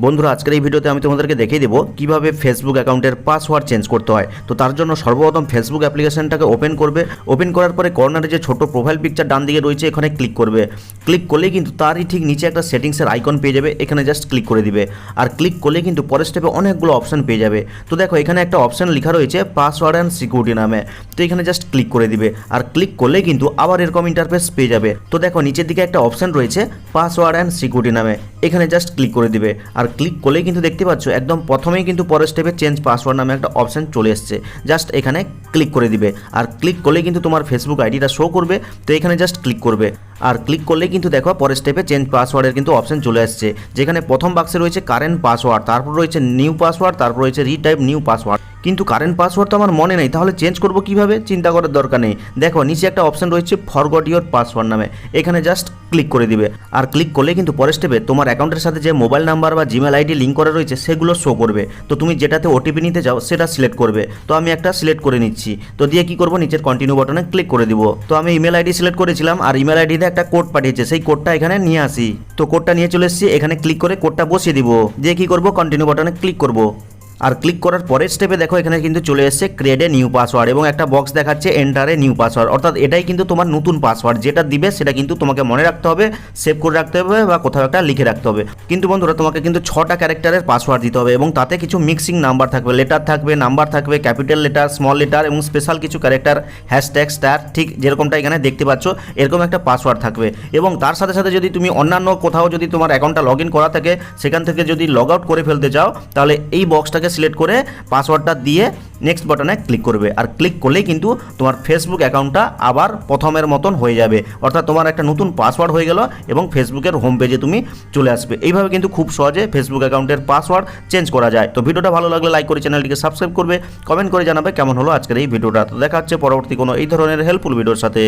বন্ধুরা, আজকের এই ভিডিওতে আমি তোমাদেরকে দেখিয়ে দেবো কীভাবে ফেসবুক অ্যাকাউন্টের পাসওয়ার্ড চেঞ্জ করতে হয়। তো তার জন্য সর্বপ্রথম ফেসবুক অ্যাপ্লিকেশনটাকে ওপেন করবে। ওপেন করার পরে কর্নারে যে ছোট প্রোফাইল পিকচার ডান দিকে রয়েছে, এখানে ক্লিক করবে। ক্লিক করলেই কিন্তু তারই ঠিক নিচে একটা সেটিংসের আইকন পেয়ে যাবে, এখানে জাস্ট ক্লিক করে দিবে। আর ক্লিক করলে কিন্তু পরের স্টেপে অনেকগুলো অপশান পেয়ে যাবে। তো দেখো, এখানে একটা অপশান লেখা রয়েছে পাসওয়ার্ড অ্যান্ড সিকিউরিটি নামে। তো এখানে জাস্ট ক্লিক করে দিবে। আর ক্লিক করলে কিন্তু আবার এরকম ইন্টারফেস পেয়ে যাবে। তো দেখো, নিচের দিকে একটা অপশান রয়েছে পাসওয়ার্ড অ্যান্ড সিকিউরিটি নামে। এখানে জাস্ট ক্লিক করে দিবে। আর ক্লিক করলেই কিন্তু দেখতে পাচ্ছ, একদম প্রথমেই কিন্তু পরের স্টেপে চেঞ্জ পাসওয়ার্ড নামে একটা অপশান চলে এসছে। জাস্ট এখানে ক্লিক করে দিবে। আর ক্লিক করলেই কিন্তু তোমার ফেসবুক আইডিটা শো করবে। তো এখানে জাস্ট ক্লিক করবে। আর ক্লিক করলে কিন্তু দেখো পরের স্টেপে চেঞ্জ পাসওয়ার্ডের কিন্তু অপশন চলে আসছে। যেখানে প্রথম বাক্সে রয়েছে কারেন্ট পাসওয়ার্ড তারপর রয়েছে নিউ পাসওয়ার্ড তারপর রয়েছে রিটাইপ নিউ পাসওয়ার্ড কিন্তু কারেন্ট পাসওয়ার্ড তো আমার মনে নেই, তাহলে চেঞ্জ করব কীভাবে? চিন্তা করার দরকার নেই। দেখো, নিচে একটা অপশন রয়েছে ফরগট ইওর পাসওয়ার্ড নামে। এখানে জাস্ট ক্লিক করে দিবে। আর ক্লিক করলে কিন্তু পরের স্টেপে তোমার অ্যাকাউন্টের সাথে যে মোবাইল নাম্বার বা জিমেল আইডি লিঙ্ক করা রয়েছে, সেগুলো শো করবে। তো তুমি যেটাতে ওটিপি নিতে যাও সেটা সিলেক্ট করবে। তো আমি একটা সিলেক্ট করে নিচ্ছি। তো দিয়ে কি করব? নিচের কন্টিনিউ বাটনে ক্লিক করে দিব। তো আমি ইমেল আইডি সিলেক্ট করেছিলাম। আর ইমেল আইডিতে একটা কোড পাঠিয়েছে, সেই কোডটা এখানে নিয়ে আসি। তো কোডটা নিয়ে চলে এসেছি, এখানে ক্লিক করে কোডটা বসিয়ে দিব। দিয়ে কি করব? কন্টিনিউ বাটনে ক্লিক করব। আর ক্লিক করার পরের স্টেপে দেখো এখানে কিন্তু চলে এসেছে ক্রিয়েট এ নিউ পাসওয়ার্ড এবং একটা বক্স দেখাচ্ছে এন্টারে নিউ পাসওয়ার্ড অর্থাৎ এটাই কিন্তু তোমার নতুন পাসওয়ার্ড যেটা দিবে সেটা কিন্তু তোমাকে মনে রাখতে হবে সেভ করে রাখতে হবে বা কোথাও একটা লিখে রাখতে হবে। কিন্তু বন্ধুরা, তোমাকে কিন্তু ছটা ক্যারেক্টারের পাসওয়ার্ড দিতে হবে এবং তাতে কিছু মিক্সিং নাম্বার থাকবে। লেটার থাকবে নাম্বার থাকবে ক্যাপিটাল লেটার স্মল লেটার এবং স্পেশাল কিছু ক্যারেক্টার হ্যাশট্যাগ স্টার ঠিক যেরকমটা এখানে দেখতে পাচ্ছ, এরকম একটা পাসওয়ার্ড থাকবে। এবং তার সাথে সাথে যদি তুমি অন্যান্য কোথাও যদি তোমার অ্যাকাউন্টটা লগ ইন করা থাকে, সেখান থেকে যদি লগ আউট করে ফেলতে চাও, তাহলে এই বক্সটাকে সিলেক্ট করে পাসওয়ার্ডটা দিয়ে নেক্সট বাটনে ক্লিক করবে। আর ক্লিক করলেই কিন্তু তোমার ফেসবুক অ্যাকাউন্টটা আবার প্রথমের মতন হয়ে যাবে। অর্থাৎ তোমার একটা নতুন পাসওয়ার্ড হয়ে গেল এবং ফেসবুকের হোম পেজে তুমি চলে আসবে। এইভাবে কিন্তু খুব সহজে ফেসবুক অ্যাকাউন্টের পাসওয়ার্ড চেঞ্জ করা যায়। তো ভিডিওটা ভালো লাগলে লাইক করে চ্যানেলটিকে সাবস্ক্রাইব করবে। কমেন্ট করে জানাবে কেমন হলো আজকের এই ভিডিওটা। তো দেখা হচ্ছে পরবর্তী কোনো এই ধরনের হেল্পফুল ভিডিওর সাথে।